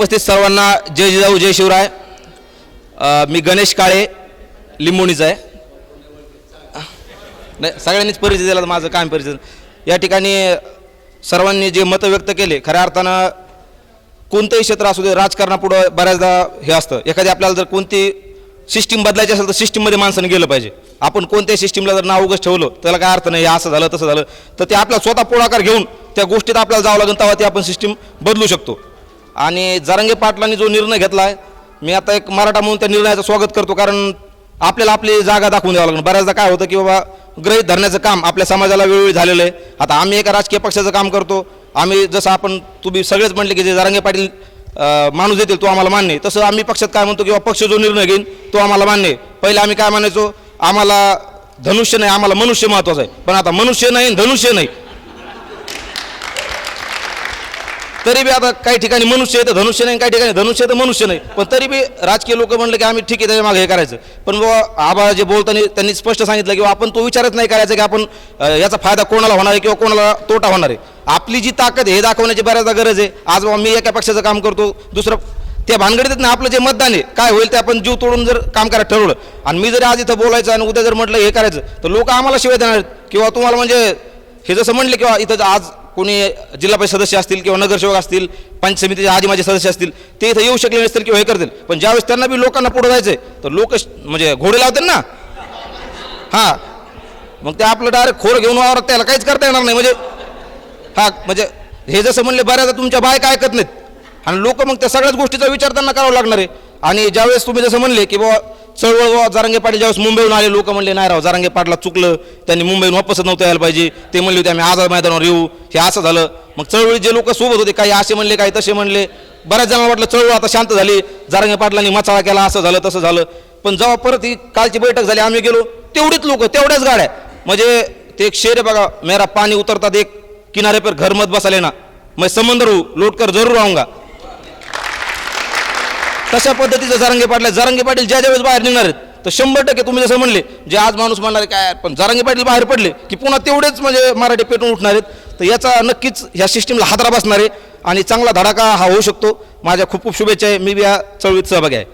उपस्थित सर्वांना जय जिजाऊ जय शिवराय. मी गणेश काळे लिंबोणीचा आहे. नाही सगळ्यांनीच परिचय दिला माझं काम परिचय? या ठिकाणी सर्वांनी जे मतं व्यक्त केले खऱ्या अर्थानं कोणतंही क्षेत्र असू दे राजकारणापुढं बऱ्याचदा हे असतं. एखादी आपल्याला जर कोणती सिस्टीम बदलायची असेल तर सिस्टीममध्ये माणसानं गेलं पाहिजे. आपण कोणत्याही सिस्टीमला जर नाव उगस ठेवलं त्याला काय अर्थ नाही हे असं झालं तसं झालं तर ते आपला स्वतः पुढाकार घेऊन त्या गोष्टीत आपल्याला जावं लागेल तेव्हा ते आपण सिस्टीम बदलू शकतो. आणि जारंगे पाटलांनी जो निर्णय घेतला आहे मी आता एक मराठा म्हणून त्या निर्णयाचं स्वागत करतो कारण आपल्याला आपली जागा दाखवून द्यावं लागणार बऱ्याचदा काय होतं की बाबा ग्रहित धरण्याचं काम आपल्या समाजाला वेळोवेळी झालेलं आहे. आता आम्ही एका राजकीय पक्षाचं काम करतो. आम्ही जसं आपण तुम्ही सगळेच म्हटले की जे जारंगे पाटील माणूस देतील तो आम्हाला मान्य आहे. तसं आम्ही पक्षात काय म्हणतो किंवा पक्ष जो निर्णय घेईन तो आम्हाला मान्य आहे. पहिले आम्ही काय म्हणायचो आम्हाला धनुष्य नाही आम्हाला मनुष्य महत्वाचं आहे. पण आता मनुष्य नाही धनुष्य नाही. तरी बी आता काही ठिकाणी मनुष्य तर धनुष्य नाही काही ठिकाणी धनुष्य तर मनुष्य नाही. पण तरी बी राजकीय लोक म्हणले की आम्ही ठीक आहे त्याच्यामागे हे करायचं. पण बुवा आबा जे बोलताना त्यांनी स्पष्ट सांगितलं की आपण तो विचारच नाही करायचा की आपण याचा फायदा कोणाला होणार आहे किंवा कोणाला तोटा होणार आहे. आपली जी ताकद आहे हे दाखवण्याची बऱ्याचदा गरज आहे. आज बाबा मी एका पक्षाचं काम करतो दुसरं त्या भानगडीत ना आपलं जे मतदान आहे काय होईल ते आपण जीव तोडून जर काम करायला ठरवलं आणि मी जर आज इथं बोलायचं आणि उद्या जर म्हटलं हे करायचं तर लोक आम्हाला शिवाय देणार किंवा तुम्हाला म्हणजे हे जसं म्हणले किंवा इथं आज कोणी जिल्हा परिषद सदस्य असतील किंवा नगरसेवक असतील पंच समितीचे आधी माझे सदस्य असतील ते इथं येऊ शकले नसतील किंवा हे करतील. पण ज्यावेळेस त्यांना बी लोकांना पुढे जायचंय तर लोक म्हणजे घोडे लावतील ना? हां. मग ते आपलं डायरेक्ट खोर घेऊन वावरत त्याला काहीच करता येणार नाही. म्हणजे हा म्हणजे हे जसं म्हणले बऱ्याचदा तुमच्या बायका ऐकत नाहीत. आणि लोक मग त्या सगळ्याच गोष्टीचा विचार त्यांना करावा लागणार आहे. आणि ज्यावेळेस तुम्ही जसं म्हणले की बाबा चळवळ बाबा जारंगे पाटील ज्यावेळेस मुंबईहून आले लोक म्हणले नाही राव जारंगे पाटला चुकलं. त्यांनी मुंबईहून वापसच नव्हतं यायला पाहिजे. ते म्हणले होते आम्ही आझाद मैदानावर येऊ. हे असं झालं. मग चळवळीत जे लोक सोबत होते काही असे म्हणले काही तसे म्हणले. बऱ्याच जणांना वाटलं चळवळ आता शांत झाली. जारंगे पाटलांनी मचाळा केला असं झालं तसं झालं. पण जेव्हा परत ही कालची बैठक झाली आम्ही गेलो तेवढीच लोक तेवढ्याच गाड्या. म्हणजे ते एक शेर आहे बघा मेरा पाणी उतरतात एक किनारे पर घर मत बसाले ना मैं समंदर हो, हूँ लौट कर जरूर आऊंगा. तशा पद्धतीचं जारंगे पाटील आहे. जारंगे पाटील ज्या ज्यावेळेस बाहेर निघणार आहेत तर शंभर टक्के तुम्ही जसं म्हणले जे आज माणूस म्हणणार आहे, काय पण जारंगे पाटील बाहेर पडले की पुन्हा तेवढेच म्हणजे मराठी पेटून उठणार आहेत. तर याचा नक्कीच ह्या सिस्टीमला हादरा बसणार आहे आणि चांगला धडाका हा होऊ शकतो. माझ्या खूप खूप शुभेच्छा आहे. मी या चळवळीत सहभागी आहे.